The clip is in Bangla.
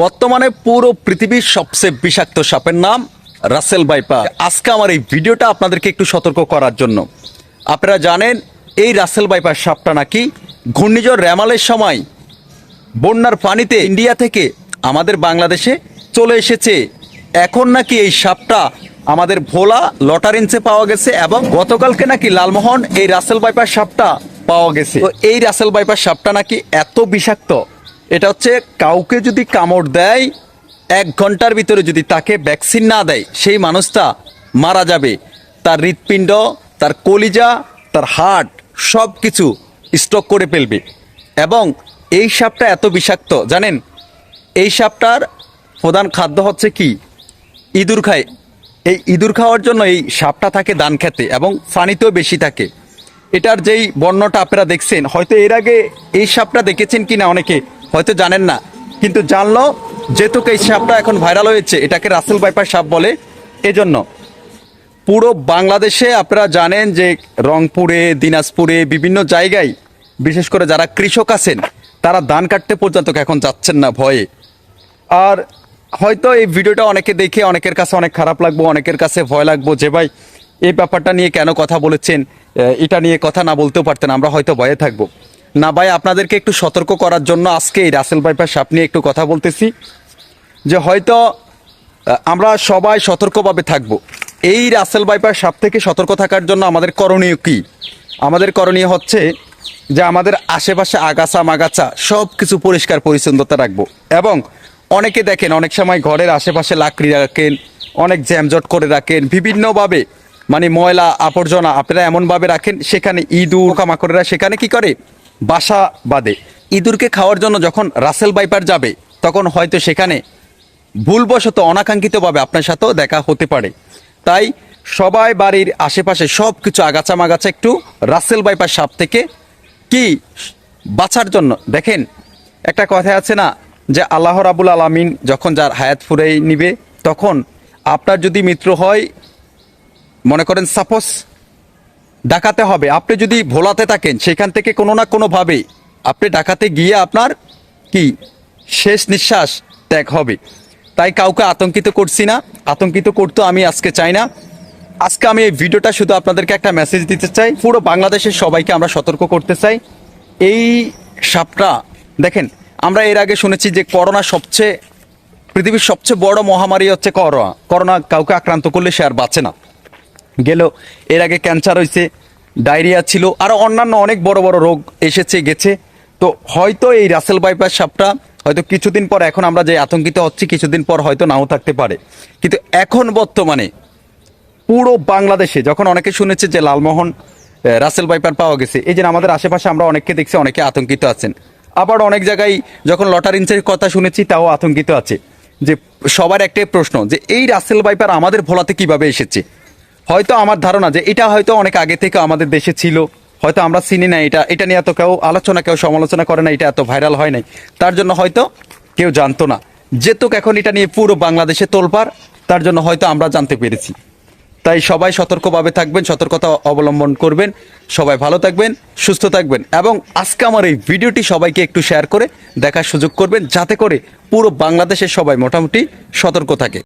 বর্তমানে পুরো পৃথিবীর সবচেয়ে বিষাক্ত সাপের নাম রাসেল বাইপা আজকে আমার এই ভিডিওটা আপনাদেরকে একটু সতর্ক করার জন্য। আপনারা জানেন, এই রাসেল বাইপার সাপটা নাকি ঘূর্ণিঝড় র্যামালের সময় বন্যার পানিতে ইন্ডিয়া থেকে আমাদের বাংলাদেশে চলে এসেছে। এখন নাকি এই সাপটা আমাদের ভোলা লটারিন্সে পাওয়া গেছে এবং গতকালকে নাকি লালমোহন এই রাসেল বাইপার সাপটা পাওয়া গেছে। তো এই রাসেল বাইপার সাপটা নাকি এত বিষাক্ত এটা হচ্ছে কাউকে যদি কামড় দেয়, এক ঘণ্টার ভিতরে যদি তাকে ভ্যাকসিন না দেয়, সেই মানুষটা মারা যাবে। তার হৃৎপিণ্ড, তার কলিজা, তার হার্ট সব কিছু স্টক করে ফেলবে। এবং এই সাপটা এত বিষাক্ত, জানেন? এই সাপটার প্রধান খাদ্য হচ্ছে কি? ইঁদুর খায়। এই ইঁদুর খাওয়ার জন্য এই সাপটা থাকে দান খেতে এবং ফানিতেও বেশি থাকে। এটার যেই বর্ণটা আপনারা দেখছেন, হয়তো এর আগে এই সাপটা দেখেছেন কিনা অনেকে? হয়তো জানেন না, কিন্তু জানলো যেহেতু এই সাপটা এখন ভাইরাল হয়েছে, এটাকে রাসেল বাইপার সাপ বলে। এজন্য পুরো বাংলাদেশে আপনারা জানেন যে রংপুরে, দিনাজপুরে, বিভিন্ন জায়গায়, বিশেষ করে যারা কৃষক আছেন, তারা ধান কাটতে পর্যন্ত এখন যাচ্ছেন না ভয়ে। আর হয়তো এই ভিডিওটা অনেকে দেখে, অনেকের কাছে অনেক খারাপ লাগবো, অনেকের কাছে ভয় লাগবো যে ভাই, এই ব্যাপারটা নিয়ে কেন কথা বলেছেন? এটা নিয়ে কথা না বলতেও পারতেন, আমরা হয়তো ভয়ে থাকব। না ভাই, আপনাদেরকে একটু সতর্ক করার জন্য আজকে এই রাসেল বাইপার সাপ নিয়ে একটু কথা বলতেছি, যে হয়তো আমরা সবাই সতর্কভাবে থাকব। এই রাসেল বাইপার সাপ থেকে সতর্ক থাকার জন্য আমাদের করণীয় কি? আমাদের করণীয় হচ্ছে যে আমাদের আশেপাশে আগাছা মাগাছা সব কিছু পরিষ্কার পরিচ্ছন্নতা রাখব। এবং অনেকে দেখেন, অনেক সময় ঘরের আশেপাশে লাকড়ি রাখেন, অনেক জ্যামজট করে রাখেন, বিভিন্নভাবে মানে ময়লা আবর্জনা আপনারা এমনভাবে রাখেন, সেখানে ইঁদুর, পোকামাকড়েরা সেখানে কি করে? বাসা বাঁধে। ইঁদুরকে খাওয়ার জন্য যখন রাসেল বাইপার যাবে, তখন হয়তো সেখানে ভুলবশত অনাকাঙ্ক্ষিতভাবে আপনার সাথেও দেখা হতে পারে। তাই সবাই বাড়ির আশেপাশে সব কিছু আগাছা মাগাছা একটু রাসেল বাইপার সাপ থেকে কি বাঁচার জন্য। দেখেন, একটা কথা আছে না যে আল্লাহ রাবুল আলামিন যখন যার হায়াত ফুরাই নিবে, তখন আপনার যদি মিত্র হয়, মনে করেন সাপোজ ডাকাতে হবে। আপনি যদি ভোলাতে থাকেন, সেখান থেকে কোনো না কোনোভাবে আপনি ডাকাতে গিয়ে আপনার কি শেষ নিঃশ্বাস ত্যাগ হবে। তাই কাউকে আতঙ্কিত করছি না। আতঙ্কিত করতে আমি আজকে চাই না। আজকে আমি এই ভিডিওটা শুধু আপনাদেরকে একটা মেসেজ দিতে চাই। পুরো বাংলাদেশের সবাইকে আমরা সতর্ক করতে চাই। এই সাপটা, দেখেন, আমরা এর আগে শুনেছি যে করোনা সবচেয়ে, পৃথিবীর সবচেয়ে বড় মহামারী হচ্ছে করোনা। করোনা কাউকে আক্রান্ত করলে সে আর বাঁচে না। গেল এর আগে ক্যান্সার হয়েছে ডায়রিয়া ছিল আরও অন্যান্য অনেক বড় বড় রোগ এসেছে, গেছে। তো হয়তো এই রাসেল বাইপাস সাপটা হয়তো কিছুদিন পর, এখন আমরা যে আতঙ্কিত হচ্ছি, কিছুদিন পর হয়তো নাও থাকতে পারে। কিন্তু এখন বর্তমানে পুরো বাংলাদেশে, যখন অনেকে শুনেছে যে লালমোহন রাসেল বাইপার পাওয়া গেছে, এই যে আমাদের আশেপাশে আমরা অনেককে দেখছি, অনেকে আতঙ্কিত আছেন। আবার অনেক জায়গায় যখন লটারিন্সের কথা শুনেছি, তাও আতঙ্কিত আছে। যে সবার একটাই প্রশ্ন, যে এই রাসেল বাইপার আমাদের ভোলাতে কীভাবে এসেছে? হয়তো আমার ধারণা যে এটা হয়তো অনেক আগে থেকে আমাদের দেশে ছিল। হয়তো আমরা চিনি না এটা। এটা নিয়ে এত কেউ আলোচনা, কেউ সমালোচনা করে না, এটা এত ভাইরাল হয় নাই। তার জন্য হয়তো কেউ জানতো না। যেতুক এখন এটা নিয়ে পুরো বাংলাদেশে তোলপার তার জন্য হয়তো আমরা জানতে পেরেছি। তাই সবাই সতর্কভাবে থাকবেন, সতর্কতা অবলম্বন করবেন। সবাই ভালো থাকবেন, সুস্থ থাকবেন এবং আজকে আমার এই ভিডিওটি সবাইকে একটু শেয়ার করে দেখার সুযোগ করবেন, যাতে করে পুরো বাংলাদেশের সবাই মোটামুটি সতর্ক থাকে।